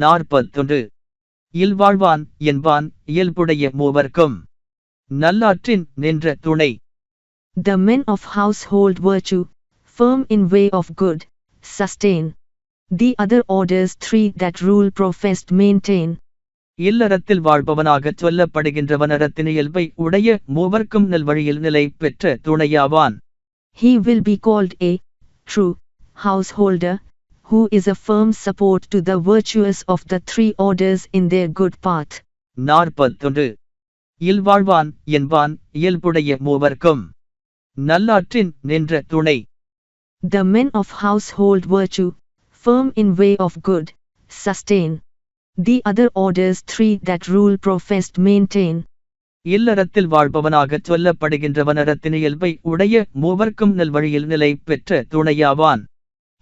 நாற்பத்தொன்று இல்வாழ்வான் என்பான் இயல்புடைய மூவர்க்கும் நல்லாற்றின் நின்ற துணை The men of household virtue, firm in way of good, sustain. The other orders three that rule professed maintain. இல்லறத்தில் வாழ்பவனாகச் சொல்லப்படுகின்றவனரத்தின் இயல்பை உடைய மூவர்க்கும் நல்வழியில் நிலை பெற்ற துணையாவான் He will be called a true householder, who is a firm support to the virtuous of the three orders in their good path. நாற்பத்தொன்று இல்வாழ்வான் என்பான் இயல்புடைய மூவர்க்கும் நல்லாற்றின் நின்ற துணை The men of household virtue, firm in way of good, sustain. The other orders three that rule professed maintain. இல்லறத்தில் வாழ்பவனாகச் சொல்லப்படுகின்றவனரத்தின் இயல்பை உடைய மூவர்க்கும் நல்வழியில் நிலை பெற்ற துணையாவான்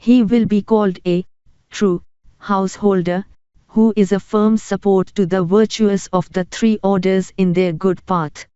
He will be called a true householder, who is a firm support to the virtuous of the three orders in their good path.